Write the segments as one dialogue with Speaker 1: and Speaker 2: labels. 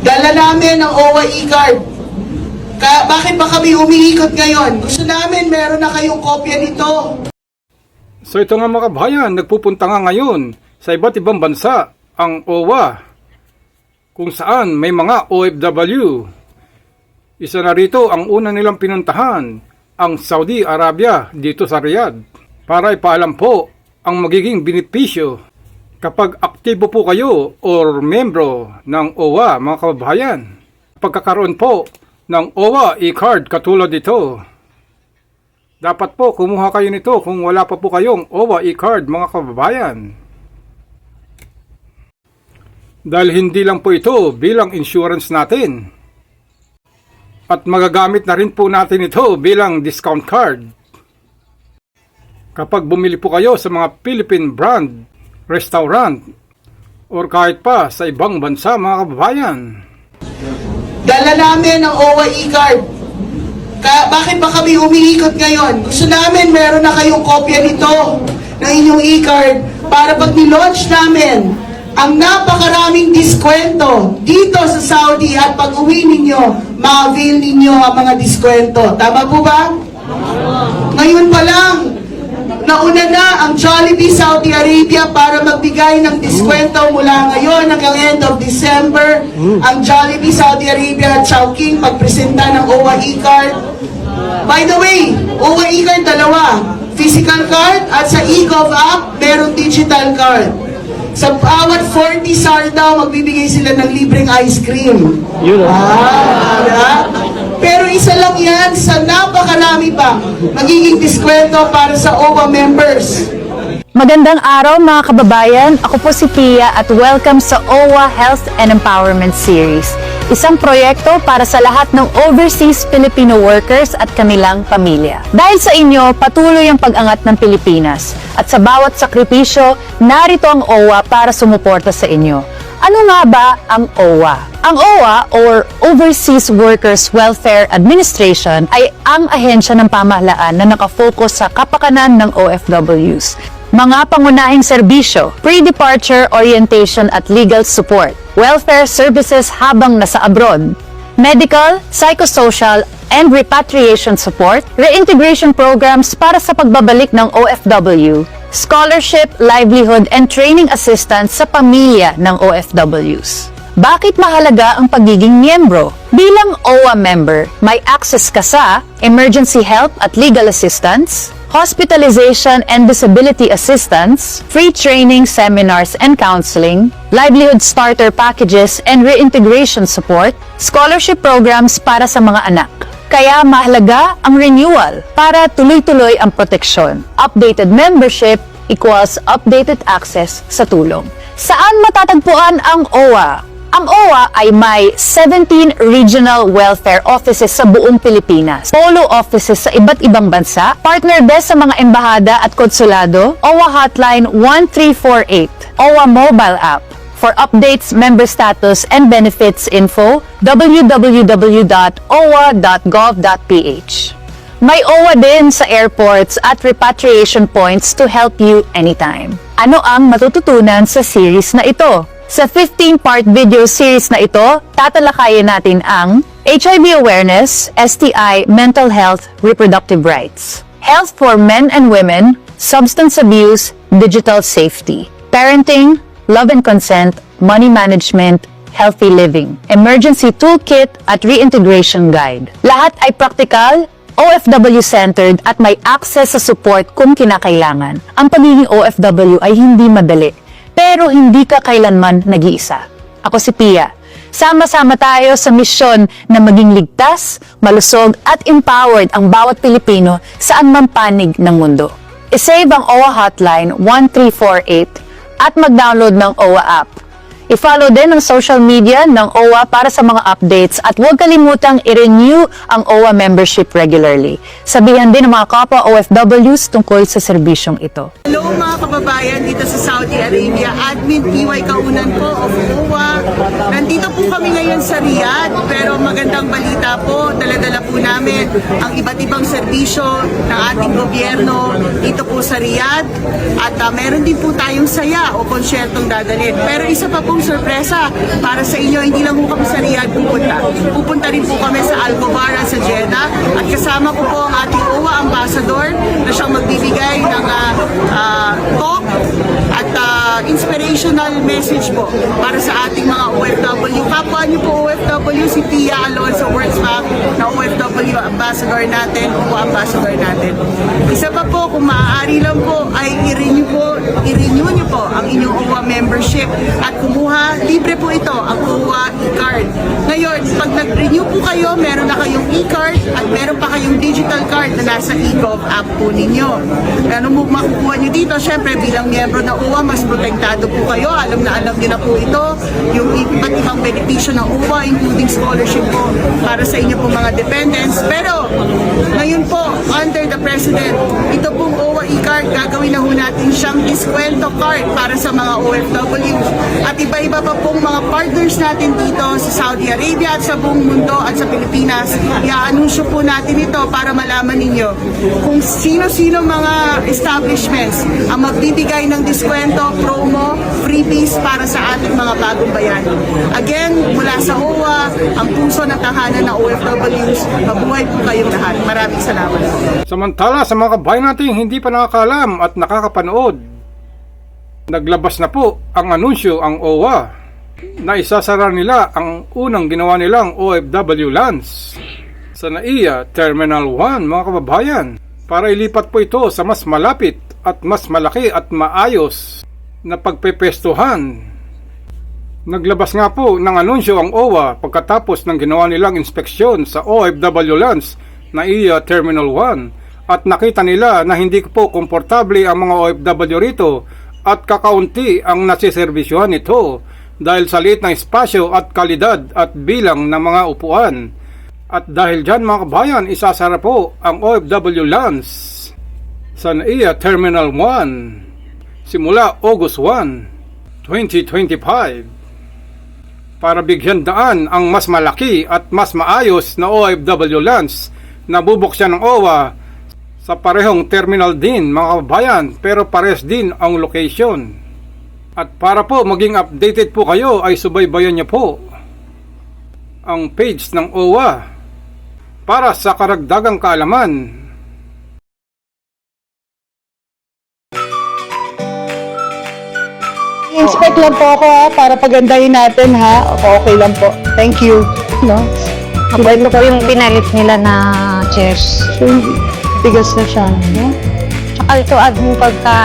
Speaker 1: Dala namin ang OWA e-card. Ka bakit ba kami umiikot ngayon? Gusto namin meron na kayong kopya nito.
Speaker 2: So ito nga mga kabayan, nagpupunta nga ngayon sa iba't ibang bansa ang OWA kung saan may mga OFW. Isa na rito ang una nilang pinuntahan, ang Saudi Arabia dito sa Riyadh para ipaalam po ang magiging benepisyo kapag aktibo po kayo or membro ng OWA mga kababayan. Pagkakaroon po ng OWA e-card katulad ito. Dapat po kumuha kayo nito kung wala pa po kayong OWA e-card mga kababayan. Dahil hindi lang po ito bilang insurance natin. At magagamit na rin po natin ito bilang discount card. Kapag bumili po kayo sa mga Philippine brand, restaurant, or kahit pa sa ibang bansa mga kababayan.
Speaker 1: Dala namin ang OWA e-card. Ka bakit ba kami umiikot ngayon? Gusto namin meron na kayong kopya nito ng inyong e-card para pag nilaunch namin ang napakaraming diskwento dito sa Saudi at pag uwi ninyo, ma-avail ninyo ang mga diskwento. Tama po ba? Ngayon pa lang, nauna na ang Jollibee Saudi Arabia para magbigay ng diskwento mula ngayon hanggang end of December. Ang Jollibee Saudi Arabia at Chowking pagpresenta ng OWA e-card. By the way, OWA e-card dalawa. Physical card at sa eGov app, meron digital card. Sa bawat 40 SAR daw, magbibigay sila ng libreng ice cream.
Speaker 3: Yun ah.
Speaker 1: Ah, wala. Pero isa lang yan sa napakarami pa magiging diskwento para sa OWA members.
Speaker 4: Magandang araw mga kababayan, ako po si Pia at welcome sa OWA Health and Empowerment Series. Isang proyekto para sa lahat ng overseas Filipino workers at kanilang pamilya. Dahil sa inyo, patuloy ang pag-angat ng Pilipinas. At sa bawat sakripisyo, narito ang OWA para sumuporta sa inyo. Ano nga ba ang OWA? Ang OWA or Overseas Workers Welfare Administration ay ang ahensya ng pamahalaan na nakafocus sa kapakanan ng OFWs. Mga pangunahing serbisyo, pre-departure orientation at legal support, welfare services habang nasa abroad, medical, psychosocial, and repatriation support, reintegration programs para sa pagbabalik ng OFW, scholarship, livelihood, and training assistance sa pamilya ng OFWs. Bakit mahalaga ang pagiging miyembro? Bilang OWA member, may access ka sa emergency help at legal assistance, hospitalization and disability assistance, free training, seminars and counseling, livelihood starter packages and reintegration support, scholarship programs para sa mga anak. Kaya mahalaga ang renewal para tuloy-tuloy ang proteksyon. Updated membership equals updated access sa tulong. Saan matatagpuan ang OWA? Ang OWA ay may 17 regional welfare offices sa buong Pilipinas, polo offices sa iba't ibang bansa, partner desk sa mga embahada at konsulado, OWA Hotline 1348, OWA mobile app. For updates, member status, and benefits info, www.owa.gov.ph. May OWA din sa airports at repatriation points to help you anytime. Ano ang matututunan sa series na ito? Sa 15-part video series na ito, tatalakayin natin ang HIV awareness, STI, mental health, reproductive rights, health for men and women, substance abuse, digital safety, parenting, love and consent, money management, healthy living, emergency toolkit at reintegration guide. Lahat ay practical, OFW-centered at may access sa support kung kinakailangan. Ang pagiging OFW ay hindi madali, pero hindi ka kailanman nag-iisa. Ako si Pia. Sama-sama tayo sa misyon na maging ligtas, malusog at empowered ang bawat Pilipino saan man panig ng mundo. I-save ang OWA hotline 1348 at mag-download ng OWA app. I-follow din ang social media ng OWA para sa mga updates at huwag kalimutang i-renew ang OWA membership regularly. Sabihan din ng mga kapwa OFWs tungkol sa serbisyong ito.
Speaker 1: Hello mga kababayan dito sa Saudi Arabia. Admin PY Kaunan po of OWA. Nandito po kami ngayon sa Riyadh pero magandang balita po. Daladala po namin ang iba't ibang serbisyo ng ating gobyerno dito po sa Riyadh. At ah, meron din po tayong saya o konsyertong dadalhin. Pero isa pa pong pong sorpresa para sa inyo. Hindi lang po kami sa Riyadh pupunta. Pupunta rin po kami sa Alcobara sa Jeddah at kasama ko po ang ating OWA ambassador na siyang magbibigay ng ah, inspirational message po para sa ating mga OFW. Kapwa niyo po OFW, si Tia Alonso Wurzbach na OFW ambassador natin, OWA ambassador natin. Isa pa po, kung maaari lang po, ay i-renew po, i-renew niyo po ang inyong OWA membership at kumuha, libre po ito, ang OWA e-card. Pag nag-renew po kayo, meron na kayong e-card at meron pa kayong digital card na nasa e-gov app po ninyo. Ano mo makukuha niyo dito? Siyempre, bilang miyembro ng OWA, mas protektado po kayo. Alam na alam niyo na po ito, yung iba't ibang benepisyo ng OWA, including scholarship po para sa inyo pong mga dependents. Pero, ngayon po, under the President, ito pong OWA e-card, gagawin na ho natin siyang diskwento card para sa mga OFW. At iba-iba pa pong mga partners natin dito sa Saudi Arabia at sa buong mundo at sa Pilipinas. I-anunsyo po natin ito para malaman ninyo kung sino-sino mga establishments ang magbibigay ng diskwento, promo, freebies para sa ating mga bagong bayan. Again, mula sa OWA, ang puso ng tahanan ng OFWs, mabuhay po kayong lahat. Maraming salamat.
Speaker 2: Samantala sa mga kabayan natin hindi pa nakakalam at nakakapanood, naglabas na po ang anunsyo ang OWA na isasara nila ang unang ginawa nilang OFW lands sa NAIA Terminal 1 mga kababayan. Para ilipat po ito sa mas malapit at mas malaki at maayos na pagpepestuhan. Naglabas nga po ng anunsyo ang OWA pagkatapos ng ginawa nilang inspeksyon sa OFW lands na iya Terminal 1 at nakita nila na hindi po komportable ang mga OFW rito at kakaunti ang nasiservisyohan nito dahil sa liit ng espasyo at kalidad at bilang ng mga upuan. At dahil dyan mga kabayan, isasara po ang OFW lands sa NAIA Terminal 1 simula August 1, 2025 para bigyan daan ang mas malaki at mas maayos na OFW lands na bubuksan ng OWA sa parehong terminal din mga kababayan pero pares din ang location. At para po maging updated po kayo ay subaybayan niyo po ang page ng OWA para sa karagdagang kaalaman
Speaker 3: Inspect lang po ako ha, para pagandahin natin ha. Okay lang po. Thank you. No?
Speaker 4: Ako ito po yung pinalit nila na chairs.
Speaker 3: So, tigas na siya, no?
Speaker 4: At yung pagka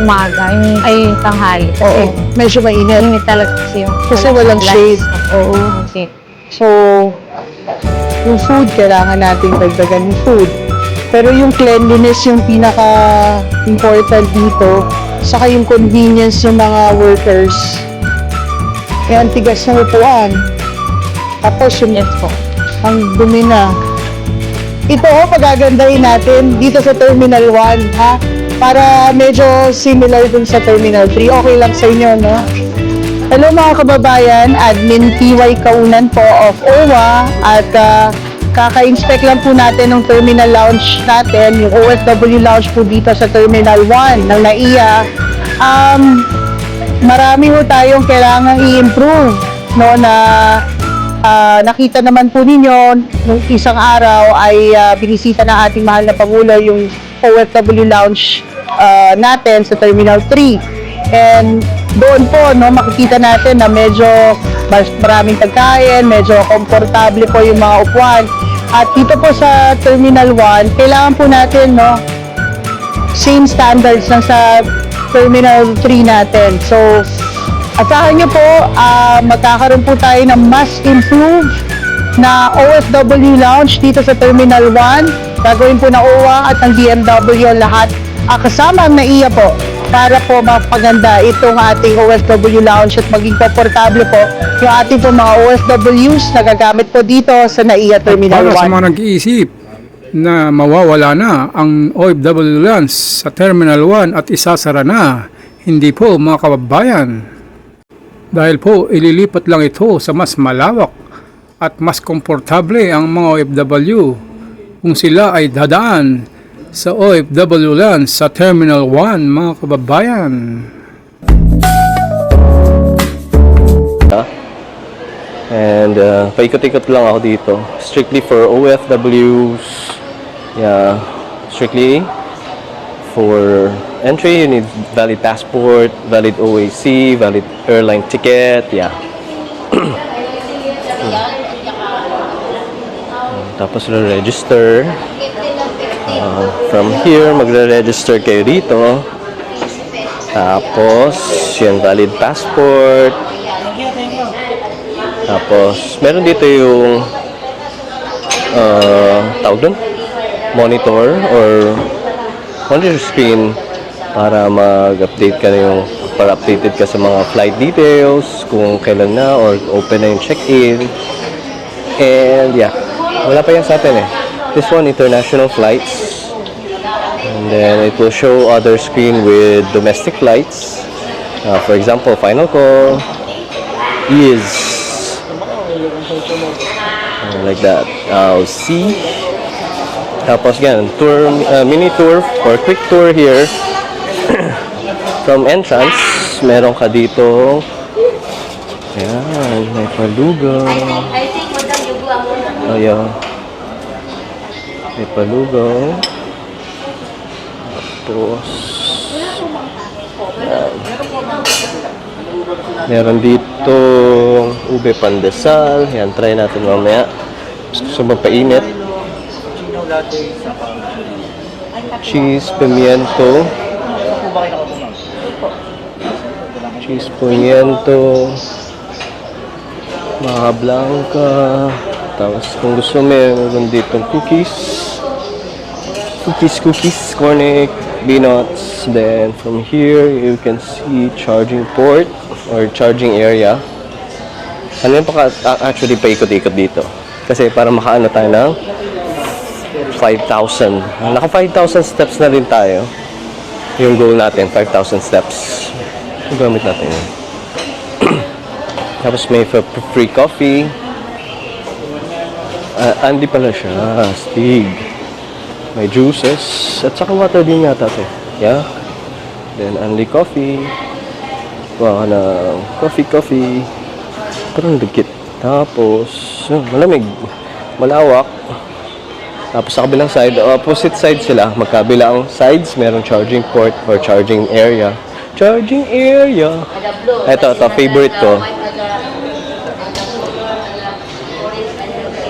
Speaker 4: umaga, yung, ay tanghali.
Speaker 3: Oo, medyo mainit.
Speaker 4: Init talaga kasi yung
Speaker 3: Kasi walang shade. Oo.
Speaker 4: Okay.
Speaker 3: So, yung food, kailangan natin dagdagan yung food. Pero yung cleanliness yung pinaka-important dito. Saka yung convenience ng mga workers. Eh, ang tigas ng upuan. Tapos yung
Speaker 4: Yes po.
Speaker 3: ang dumi na. Ito oh, pagagandahin natin dito sa Terminal 1, ha? Para medyo similar dun sa Terminal 3. Okay lang sa inyo, no? Hello mga kababayan, Admin PY Kaunan po of OWA at ah, kaka-inspect lang po natin ng terminal lounge natin, yung OFW lounge po dito sa Terminal 1 ng NAIA. Um, marami ho tayong kailangang i-improve no na ah, nakita naman po ninyo nung isang araw ay ah, binisita ng ating mahal na Pangulo yung OFW lounge ah, natin sa Terminal 3 and doon po no makikita natin na medyo mas maraming pagkain, medyo komportable po yung mga upuan at dito po sa Terminal 1 kailangan po natin no same standards lang sa Terminal 3 natin. So, asahan nyo po, ah, magkakaroon po tayo ng mas improved na OFW lounge dito sa Terminal 1. Gagawin po ng OWA at ng DMW ang lahat. Ah, kasama ang NAIA po para po mapaganda itong ating OFW lounge at maging komportable po yung ating po mga OFWs na gagamit po dito sa NAIA Terminal
Speaker 2: Para sa
Speaker 3: 1.
Speaker 2: mga nag-iisip na mawawala na ang OFW lands sa Terminal 1 at isasara na, hindi po mga kababayan. Dahil po ililipat lang ito sa mas malawak at mas komportable ang mga OFW kung sila ay dadaan sa OFW lands sa Terminal 1 mga kababayan.
Speaker 5: And uh, paikot-ikot lang ako dito. Strictly for OFWs. Yeah. Strictly for entry, you need valid passport, valid OAC, valid airline ticket. Yeah. Tapos re-register. Uh, from here, magre-register kayo dito. Tapos, yan, valid passport. Tapos, meron dito yung uh, tawag dun? Monitor or monitor screen para mag-update ka na yung para updated ka sa mga flight details kung kailan na or open na yung check-in. And yeah. Wala pa yan sa atin eh. This one international flights. And then it will show other screen with domestic flights. Uh, for example final call is uh, like that. I'll see. Tapos yan, tour, uh, mini tour or quick tour here from entrance. Meron ka dito. Yan, may palugaw. Ayan. May palugaw. Tapos, yan. Meron dito ube pandesal. Yan, try natin mamaya. Gusto magpainit. Cheese, pimiento. Cheese, pimiento. Mga blanca. Tapos kung gusto meron ditong cookies. Cookies, cookies, cornic, peanuts. Then from here, you can see charging port or charging area. Ano yung paka, actually paikot-ikot dito? Kasi para makaano tayo ng 5,000. Naka 5,000 steps na rin tayo. Yung goal natin, 5,000 steps. Gamit natin yun. Tapos may free coffee. Ah, Andy pala siya. Stig. May juices. At saka water din yata to. Yeah. Then Andy coffee. Kuha ka ng coffee, coffee. Parang dikit. Tapos, yun, malamig. Malawak. Tapos sa kabilang side, opposite side sila, magkabilang sides, merong charging port or charging area. Charging area. Ito, ito, favorite ko.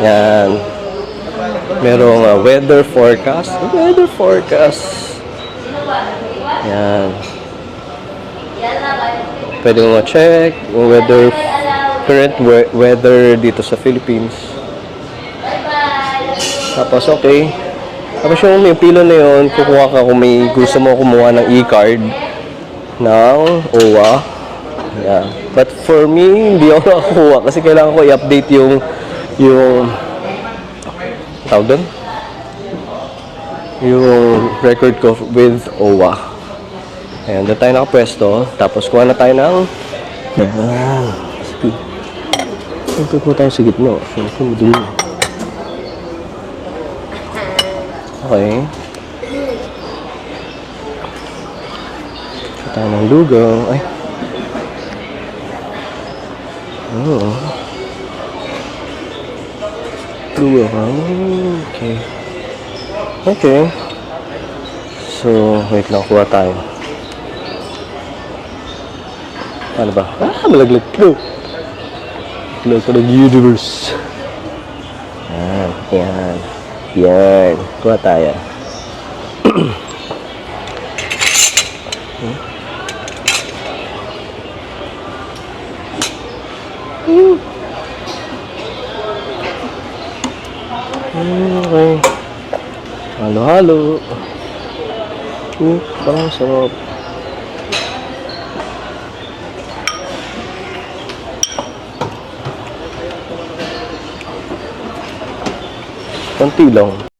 Speaker 5: Yan. Merong uh, weather forecast. Weather forecast. Yan. Pwede mo ma-check yung weather, current we- weather dito sa Philippines. Tapos okay. Tapos yung may pilo na yun, kukuha ka kung may gusto mo kumuha ng e-card ng OWA. Yeah. But for me, hindi ako nakakuha kasi kailangan ko i-update yung yung tawag doon? Yung record ko with OWA. Ayan, doon tayo nakapwesto. Tapos kuha na tayo ng Ayan. Sige. Siyempre po tayo sa gitna. Siyempre madumi. Okay. Tayo ng lugaw. Ay. Oh. Ah, Okay. Okay. So, wait lang. Kuha tayo. Ano ba? Ah, malaglag ko. Malaglag ko ng universe. Yan. Yan. Yan. Kuha tayo. Okay. Halo-halo. Uh, parang sarap. Konti lang.